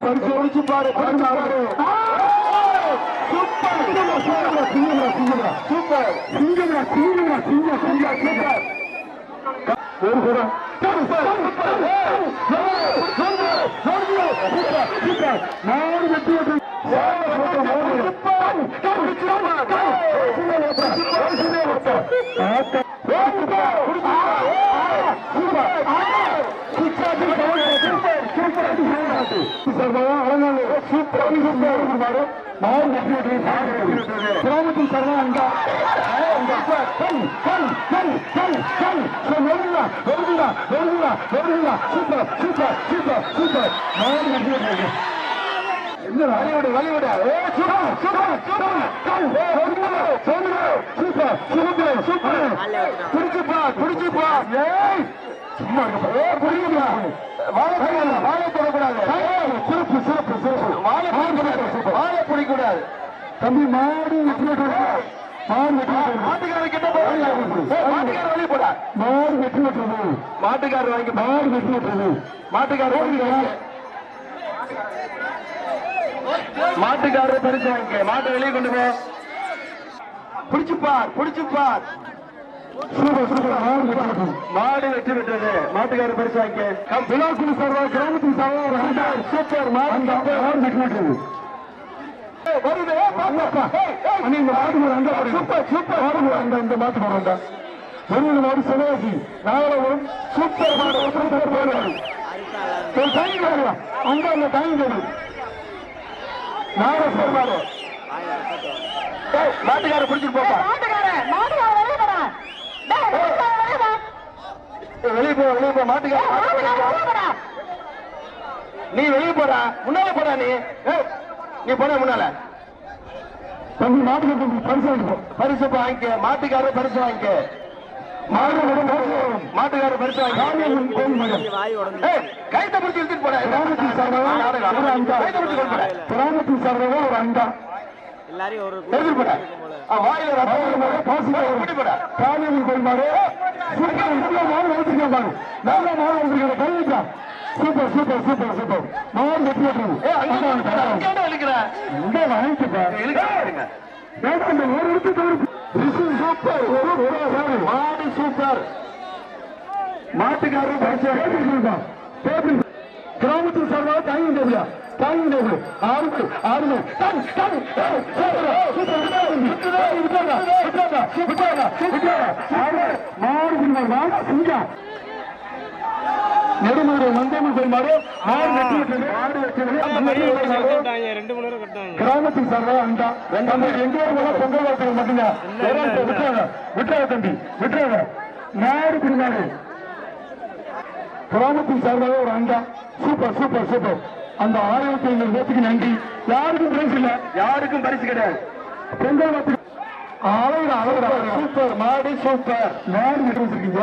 பரிசோதிச்சு பாரு super. சிங்கம்டா super. சிங்கம்டா சிங்கம்டா சிங்கம் சிங்கம் சூப்பர். ஒரு குடம் நாடு வெற்றி கிராமத்தில் சர்வா சூப்பர் வழிவிடு வழிவிடு super super super super super super பிடிச்சுப்பா பிடிச்சுப்பா ஏய் சிறப்பு சிறப்பு சிறப்பு வாழை வாழை பிடிக்கூடாது தம்பி மாடு மாட்டுக்காரர் கிட்ட மாட்டுக்காரர் வழி போடா வாங்கி. மாடு வெற்றி மாட்டுக்காரர் மாட்டுக்காரர் பரிசு மாட்டை வெளியே கொண்டு போ. பிடிச்சுப்பார் பிடிச்சுப்பார் மாடு வெற்றி பெற்றது. மாடு வெற்றி பெற்றது மாட்டுக்காரர் பரிசு வாங்கிக்க. விழாக்குழு சார்பா கிராமத்தின் சார்பா ஒரு ரெண்டாயிரம் சூப்பர் மாடு. வெற்றி பெற்றது. வருது. இந்த மாட்டு போடுங்க சூப்பர் சூப்பர். மாடு அந்த இந்த மாட்டு மாடு வந்தா வெளியில் மாடு சிவகாசி சூப்பர் மாடு. ஒருத்தர் மாடு. ஒரு டைம் வரலாம் அங்க அந்த டைம் வரும் நாகேஸ்வர் மாடு. மாட்டுக்கார பிடிச்சிட்டு போப்பா. வெளியே போ வெளியே போ மாட்டுக்கார நீ வெளியே போடா முன்னால போடா நீ. நீ போட முன்னால. தம்பி மாட்டுக்கு பரிசு பரிசு வாங்கிக்க. மாட்டுக்காரர் பரிசு வாங்கிக்க. மாடு மாட்டுக்காரர் பரிசு கைத்தை பிடிச்சி இழுத்துட்டு போடா. கிராமத்தின் சார்பாக ஒரு அண்டா எல்லாரையும் ஒரு வாயில ரத்தம் வரும். காளியம்மன் கோயில் மாடு சூப்பர் நல்ல மாடு வளர்த்துருக்கேன் பாரு நல்ல மாடு வளர்த்துருக்கேன் கைவிட்டா சூப்பர் சூப்பர் சூப்பர் சூப்பர். மாடு வாங்கிக்கப்பா இந்த ஒரு இடத்து தவிர சூப்பர் ஒரு ஒரு மாடு சூப்பர் மாட்டுக்காரர் பரிசு கிராமத்தில் சார்பாக தாங்கி தாங்கி டேபிள் ஆறுமை ஆறுமை டன் டன் மாடு மாடு சிங்கா. நெடுமுறை மந்தமன் கட்டாங்க கிராமத்தின் சார்பாக அண்டா. எங்க பொங்கல் வாழ்த்துக்கள் மட்டும்தான். விட்டுறாங்க விட்டுறாங்க தம்பி விட்டுறாங்க நாடு பிடிநாடு கிராமத்தின் சார்பாக ஒரு அண்டா. Super super super. அந்த ஆயிரத்தி ஐநூறு பேத்துக்கு நன்றி. யாருக்கும் பரிசு இல்ல. யாருக்கும் பரிசு கிடையாது. பொங்கல் வாழ்த்து அழகுடா அழகுடா. சூப்பர் மாடு சூப்பர். மாடு வச்சிருக்கீங்க?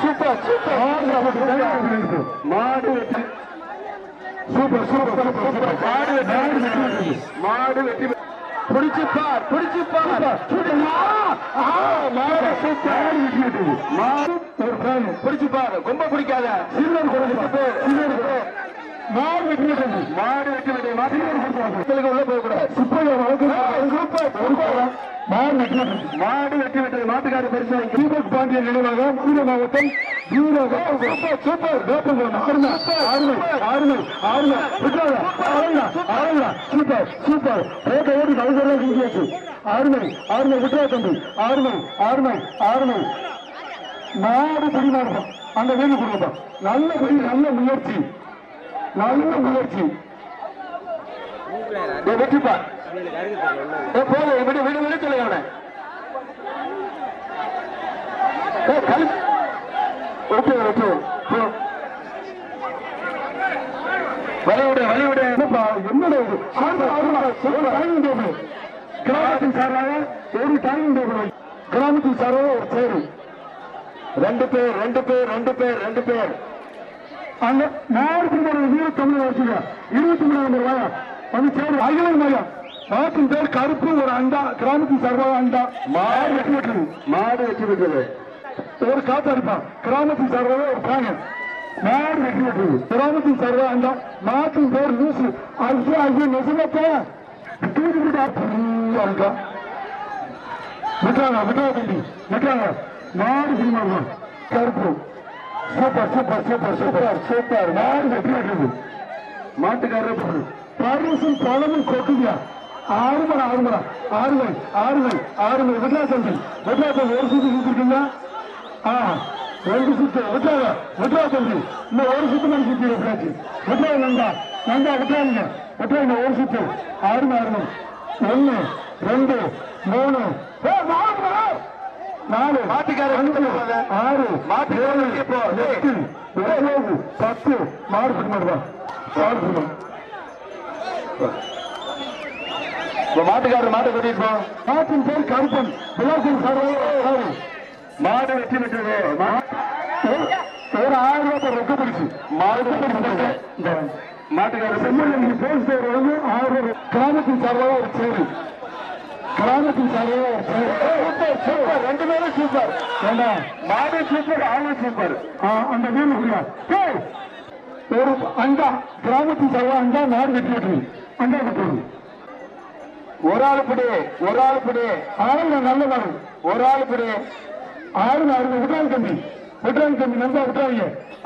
Super super. மாடு மாடு வெற்றி சூப்பர் சூப்பர் சூப்பர் மாடு வெற்றி மாடு வெற்றி பிடிச்சு பார் பிடிச்சு பார். மாடு சூப்பர். மாடு ஒரு ஃபேன் பிடிச்சு பார். ரொம்ப பிடிக்காத. சில்லர் கொடுத்து மாடு வெற்றி விட்டது மாடு வெற்றி விட்டது மாடு உள்ள போக கூடாது. சூப்பர் மாடு வெற்றி விட்டது மாடு வெற்றி விட்டது மாட்டுக்கார பரிசு தீபக் பாண்டியன் நினைவாக மதுரை மாவட்டம் சூப்பர். சூப்பர் ஓட்ட ஓடி கலைஞர்கள் செஞ்சியாச்சு ஆறுமை ஆறுமை விட்டுறா தம்பி. ஆறுமை ஆறுமை ஆறுமை நாடு பிடிமாறும் அந்த வீடு கொடுப்போம் நல்ல நல்ல முயற்சி. நல்ல முயற்சி. ஏய், வெற்றிப்பா ஏ போதும் விடு விடு விடு சொல்லு அவனை. ஏ கழு ஓகே ஓகே போ. வழிவிடு வழிவிடு என்னப்பா என்னடா இது? ஒரு டைனிங் டேபிள் கிராமத்தின் சார்பாக ஒரு டைனிங் டேபிள் கிராமத்தின் சார்பாக ஒரு சேரு ரெண்டு பேர் ரெண்டு பேர் ரெண்டு பேர் ரெண்டு பேர். நாலு பேர் வீர தமிழ் வச்சுங்க இருபத்தி மூணாயிரம் ரூபாயா வந்து சேரு அகில மையம் நாட்டின் பேர் கருப்பு ஒரு அண்டா கிராமத்தின் சார்பாக அண்டா. மாடு வெட்டி விட்டது மாடு விட்டது ஒரு காத்தடிப்பான் கிராமத்தின் சார்பாக ஒரு ஃபேன் மாடு வெட்டி விட்டுருது கிராமத்தின் சர்வா அந்த மாட்டின் பேர் லூசு. ஐயோ ஐயோ நெசமத்த தூக்கி விட்டா இருக்கா விட்டாங்க விட்டா தம்பி. விட்டாங்க மாடு சினிமா கருப்பு. Super super super super. Super மாடு வெட்டி விட்டுருது மாட்டுக்காரர் பரவசம் பழமும் கொட்டுதியா ஆறு மணி ஆறு மணி ஆறு மணி ஆறு மணி ஆறு மணி விட்டா தம்பி விட்டா தம்பி ஒரு சுத்தி சுத்திருக்கீங்க. ஆ ரெண்டு சுத்து. விட்டாங்க விட்டா தம்பி. இந்த ஒரு சுத்து மணி சுத்தி விட்டாச்சு விட்டா நந்தா நந்தா விட்டாங்க விட்டாங்க ஒரு சுத்து. ஆறு மணி ஆறு மணி ஒன்னு ரெண்டு மூணு. ஏ, நாலு மணி. நாலு வந்து ஆறு ஏழு, இப்போ, எட்டு ஒன்பது பத்து. மாடு பிடி மாடுவா மாடு பிடி மாடு. இப்ப மாட்டுக்காரர் மாட்டை கூட்டிட்டு மாட்டின் பேர் கருப்பன். விலாசம் சார். மாடு வெற்றி பெற்றது ஒரு ஆயிரம் ரூபாய் ரொக்க பிடிச்சு. மாடு மாட்டுக்காரர் செம்மொழி போலீஸ் வந்து ஆயிரம் ரூபாய் கிராமத்தின் சார்பாக ஒரு சேரு சேரு சூப்பர் சூப்பர் ரெண்டு பேரும் சூப்பர் ஏண்டா? மாடு சூப்பர் ஆளும் சூப்பர் அந்த வீடு ஒரு அண்டா கிராமத்தின் சார்பாக அண்டா நாடு விட்டுரு அண்டா விட்டுரு ஒரு ஆள் பிடி ஒரு ஆள் பிடி. ஆளுங்க நல்ல நாடு ஒரு ஆள் பிடி. ஆறுமை அருமை விட்றாங்க தம்பி. விட்றாங்க தம்பி நம்பா விட்றாங்க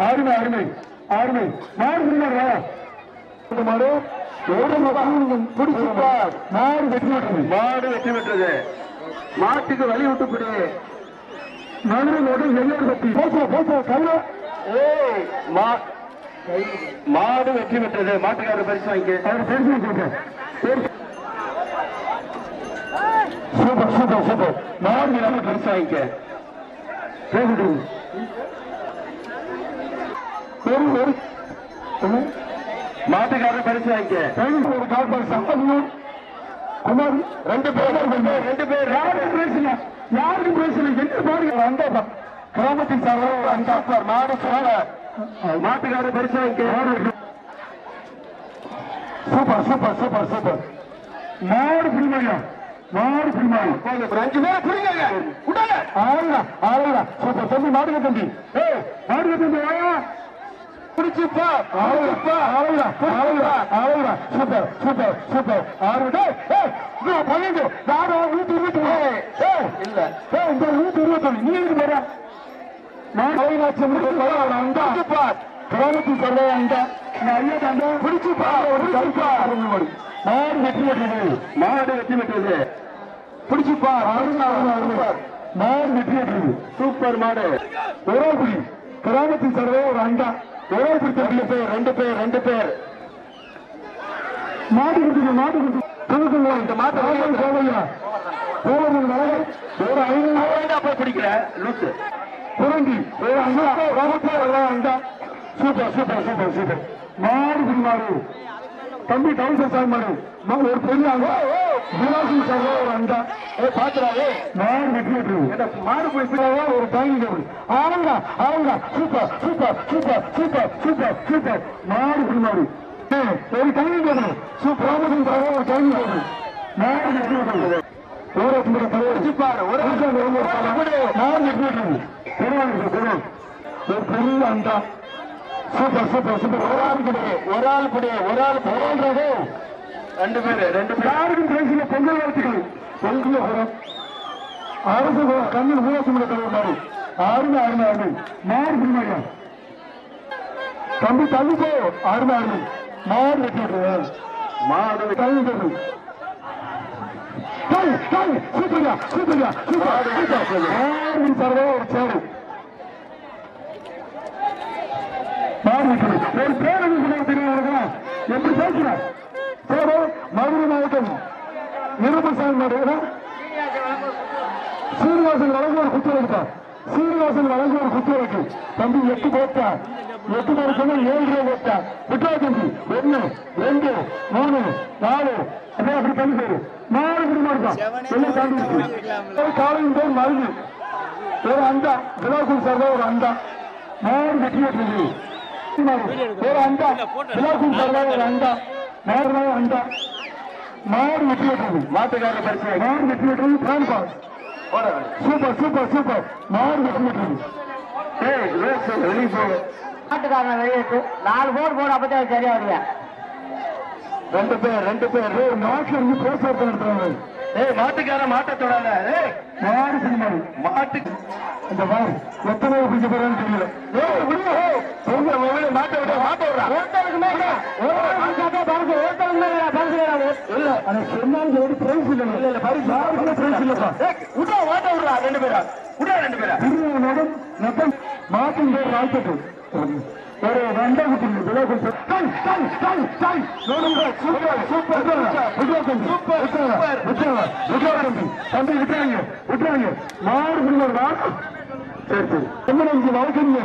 ஆறுமை அருமை ஆறுமை புரியாதா இந்த மாடு வெட்டி விட்டுரு மாடு வெற்றி பெற்றது. மாட்டுக்கு வழி விட்டு பிடி. நடுவோட எல்லோரும் பத்தி பேச பேச கல்ல ஏய் மா மாடு வெற்றி பெற்றது. மாட்டுக்காரர் பரிசு வாங்கிக்க. அவர் பேசி சொல்றேன் சூப்பர் சூப்பர் சூப்பர். நாடு மாட்டுக்காரர் பரிசு வாங்கிக்க. பேசிட்டு ஒரு ஒரு என்ன? மாட்டுக்காரர் பரிசு வாங்கிக்க. கால் பாரு சம்பந்தம் குமார் ரெண்டு பேர் ரெண்டு பேர் யாருக்கும் பேசல. யாருக்கும் பேசல. என்ன பாருங்க அந்த கிராமத்தின் சார்பாக அந்த மாடு சார. மாட்டுக்காரர் பரிசு வாங்கிக்க. Super super super super. மாடு பிரிமாயா மாடு பிரிமாயா அஞ்சு பேர் புரியுங்க உடனே ஆளுடா ஆளுடா சூப்பர் தம்பி மாடுக தம்பி ஏய் மாடுக தம்பி பிடிச்சுப்பா ஆளுடா ஆளுடா ஆளுடா ஆளுடா சூப்பர் சூப்பர் சூப்பர். ஏய் நான் பையன் நாடா நூத்தி இருபத்தி இல்ல. இந்த நூத்தி இருபத்தி நீ எங்க போற? நான் கைலாட்சம் அந்த கிராமத்தின் சொல்ல ஐயா தாண்ட பிடிச்சுப்பா ஒரு கருப்பா மாடு வெற்றி பெற்றது. மாடு வெற்றி பெற்றது. பிடிச்சுப்பா மாடு வெற்றி பெற்றது. சூப்பர் மாடு. ஒரேபுரி கிராமத்தின் சர்வே ஒரு அண்டா. ரெண்டு பேர் ரெண்டு பேர் ரெண்டு பேர். மாடு குடிங்க மாடு குடிங்க சொல்லுங்க இந்த மாட்டை வளரை ஒரு ஐநூறு போய் பிடிக்கிற லூசு. புரண்டி ஒரு அண்டா சூப்பர் சூப்பர் சூப்பர் சூப்பர். மாடு குடி மாடு தம்பி டவுசர் சார் மாடு மா- ஒரு பெரிய அண்டா விலாசம் சர்வே ஒரு அண்டா ஏ பாத்துறாரு மாடு வெற்றி வெற்றி மாடு போய் பின்னாடி ஒரு டைனிங் டேபிள் ஆளுங்க ஆளுங்க. Super super super super super super. மாடு ஏய், ஒரு டைனிங் டேபிள் சூப்பர் தர ஒரு டைனிங் டேபிள் மாடு வெற்றி ஒரு பெரிய அண்டா சூப்பர் சூப்பர் சூப்பர். ஒரு ஆள் கிடையாது ஒரு ஆள் பிடி ஒரு ஆள் போராடுறது ரெண்டு பேர் ரெண்டு பேர். யாருக்கும் பேசல பொங்கல் வாழ்த்துக்கள். பொங்கல் வரும் அரசு கண்ணில் ஊழல் தலைவர் மாதிரி. ஆறுமை ஆறுமை ஆறுமை மாறு பிரிமாரியா தம்பி தள்ளி போ. ஆறுமை ஆறுமை மாறு வெட்டி விட்டுருவேன் மாடு தள்ளி தள்ளி சூப்பரியா சூப்பரியா சூப்பர் சூப்பர் மாறு சர்வா ஒரு சேரு மாறு வெட்டி ஒரு பேரணி கூட தெரியும் உனக்கு எப்படி பேசுற மதுரை மாவட்டம் நிருபசாமி சீனிவாசன் வழங்க ஒரு குத்து வைப்பா சீனிவாசன் வழங்க ஒரு குத்து வைக்கு தம்பி எட்டு போட்டா எட்டு பேர் சொன்னா ஏழு ரூபாய் போட்டா விட்டா தம்பி ஒண்ணு ரெண்டு மூணு நாலு. அப்படியே அப்படி தம்பி பேரு நாலு குடும்பம் இருக்கான் எல்லாம் தாண்டி இருக்கு? காலையும் பேர் மருந்து. ஒரு அண்டா விழாக்குள் சார்பா ஒரு அண்டா. நாலு வெற்றி வெற்றி ஒரு அண்டா ஒரு அண்டா அண்டா மாடு வெற்றி வெட்டுறது மாட்டுக்காரர் பரிசு மாடு வெற்றி பாஸ் சூப்பர் சூப்பர் சூப்பர் மாடு வெற்றி ஏய் வெளியே நாலு போர் போடு அப்பதான் சரியா வருங்க ரெண்டு பேர் ரெண்டு பேர் ஏய், மாட்டுல இருந்து பேசுறது நடத்துறாங்க ஏய் மாட்டுக்கார மாட்ட தொடாத. ஏய் மாடு சினிமா. மாட்டு இந்த மாதிரி எத்தனை பிடிச்ச போறான்னு தெரியல. ஏய் விடுங்க உங்க மொபைல மாட்ட விட மாட்ட விடுறா ஒருத்தருக்கு மேல ஒருத்தருக்கு பரிசு ஒருத்தருக்கு மேல பரிசு இல்ல ஆனா சொன்னாலும் ஒரு பிரைஸ் இல்ல. இல்ல இல்ல பரிசு பிரைஸ் இல்லப்பா. மாட்ட விடுறா ரெண்டு பேரா. விடா ரெண்டு பேரா. திருநடம் நத்தம் மாட்டின் பேர் ராய்க்கட்டு ஒரு ரெண்டா குட்டி விளையாட்டு தம்பி விட்டுறாங்க விட்டுறாங்க மாடு பிடிவாடா சரி சரி என்ன இங்க வளர்க்குறீங்க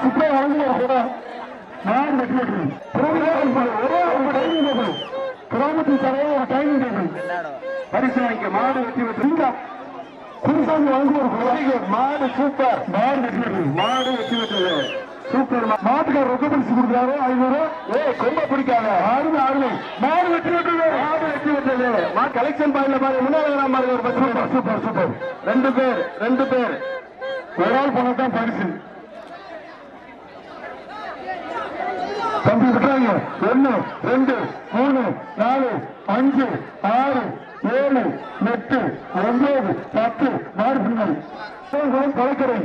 சூப்பர் வளர்ந்து மாடு வெட்டி வெட்டுறீங்க ஒரே ஒரு டைனிங் டேபிள் கிராமத்தின் தலைவர் ஒரு டைனிங் டேபிள் பரிசு வாங்கிக்க மாடு வெட்டி விட்டு குருசாமி வாங்குவார் மாடு சூப்பர் மாடு வெட்டி மாடு வெட்டி விட்டது சூப்பர் மாட்டுக்கார ரொக்க பரிசு கொடுக்குறாரு. ஐநூறு. ஏய் கொம்ப பிடிக்காத. ஆறுமை ஆறுமை மாடு வெட்டி விட்டுறது மாடு வெட்டி விட்டது. மா கலெக்ஷன் பாயிண்ட்ல பாருங்க முன்னாடி பாருங்க ஒரு சூப்பர் பேர் சூப்பர் சூப்பர். ரெண்டு பேர் ரெண்டு பேர். ஒரு ஆள் போனா தான் பரிசு. தம்பி விட்டுறாங்க. ஒண்ணு ரெண்டு மூணு நாலு அஞ்சு ஆறு ஏழு எட்டு ஒன்பது பத்து மாடு பின்னாடி. கலக்கரை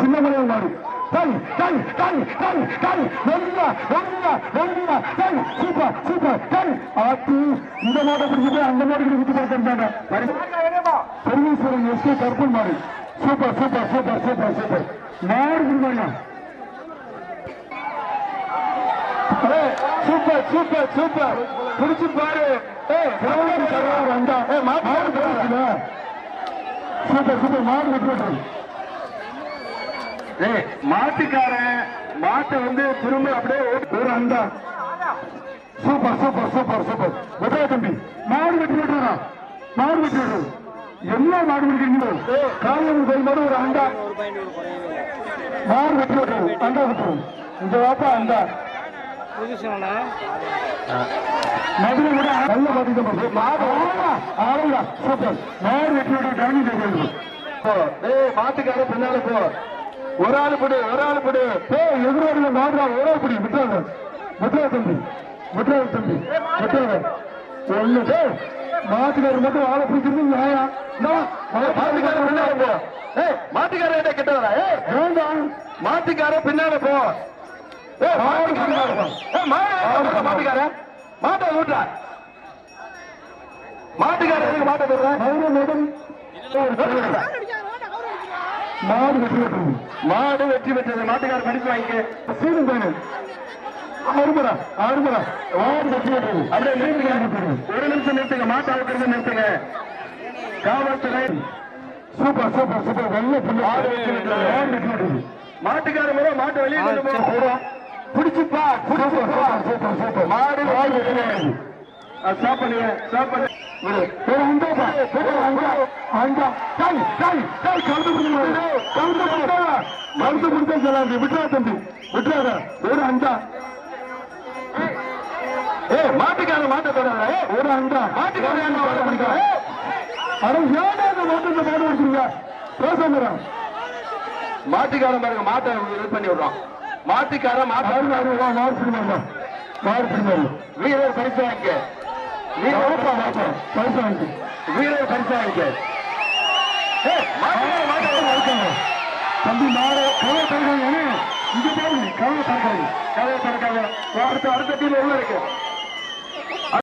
சின்னமலையான் மாடு டை டை டை டை டை வெள்ளியா வெள்ளியா வெள்ளியா டை சூப்பர் சூப்பர். டை ஆத்தி இந்த மாட்டை பிடிச்சிட்டு அந்த மாடு பிடிச்சிட்டு பார்த்துட்டாங்க பெருமேஸ்வரன் எஸ்கே கருப்பன் மாடு. Super super super super super. மாடு பிடிவாங்க சூப்பர் சூப்பர் சூப்பர். பிடிச்சு பாரு. சூப்பர் சூப்பர் மாடு ஏய் மாட்டுக்காரன் மாட்டை வந்து திரும்ப அப்படியே ஓட்டு ஒரு அண்டா. Super super super super. வெற்றியா தம்பி மாடு வெட்டி விட்டுறா. மாடு வெட்டி விடுறது என்ன மாடு பிடிக்கிறீங்களோ காலையில் போய் ஒரு அண்டா. மாடு வெட்டி விட்டுறது. அண்டா விட்டுரும் இந்த வாப்பா அண்டா. புதுசுங்களா மதுரை விட நல்ல பாத்தீங்க மாடு ஆளுங்க சூப்பர். மாடு வெற்றி விட்டு டைனிங் மாட்டுக்காரன் பின்னால போ. ஒரு ஆள் பிடி ஒரு ஆள் பிடி. ஏய் எதிராளில மாடுறா ஒரே பிடி. விட்டுறாங்க விட்டுறா தம்பி. விட்டுறாங்க தம்பி. விட்டுறாங்க ஒண்ணு டேய் மாட்டுக்காரர் மட்டும் ஆளை பிடிக்கிறது நியாயம். மாட்டுக்காரன் கிட்ட வரா? ஏய் வேண்டாம் மாட்டுக்காரன் பின்னால போ. மாட்டுக்காரன் மாட்டை ஊட்டா மாட்டுக்காரன் எதுக்கு மாட்டை மேடம். மாடு வெற்றி மாடு வெற்றி பெற்றது. மாட்டுக்காரன் பரிசு வாங்கிக்க. சீரும் தானே அருமரா அருமரா. மாடு வெற்றி விட்டுறது அப்படியே நிறுத்துங்க ஒரு நிமிஷம் நிறுத்துங்க. மாட்டை அவுக்கிறது நிறுத்துங்க. காவல்துறை. Super super super. வெள்ள புள்ளி. மாடு வெற்றி விட்டுறது. மாடு வெற்றி விட்டுறது மாட்டுக்காரன் மேல மாட்டை வெளியே கொண்டு போ. பிடிச்சுப்பா சூப்பர் சூப்பர் மாடு மாடு வெற்றி ஸ்டாப் பண்ணுங்க ஸ்டாப் பண்ணு கழுத்து பிடிச்சா சொல்லாது விட்டுறா தம்பி விட்டுறாத. ஒரு அண்டா ஏய் மாட்டுக்காரன் மாட்டை ஏய், ஒரு அண்டா மாட்டுக்காரன் ஏன் மாட்டை பிடிக்கிற? ஏய், அட ஏடா இந்த மாட்டத்தை மாடு வச்சிருக்க? பேசாம மாட்டுக்காரன் பாருங்க மாட்டை இது பண்ணி விடுறான். மாட்டுக்காரன் மாட்டை மாடு மாடு வா மாடு பிடிமா மாடு பிடிமா வீரர் பரிசு வாங்கிக்க. வீரர் பைசா வாங்கி வீரர் பரிசு வாங்கிக்க தம்பி மாடு கவலை தரக்காங்க இங்க பாருங்க கவலை தரக்காங்க கதவை திறக்காத அடுத்த அடுத்த டீம் உள்ள இருக்கு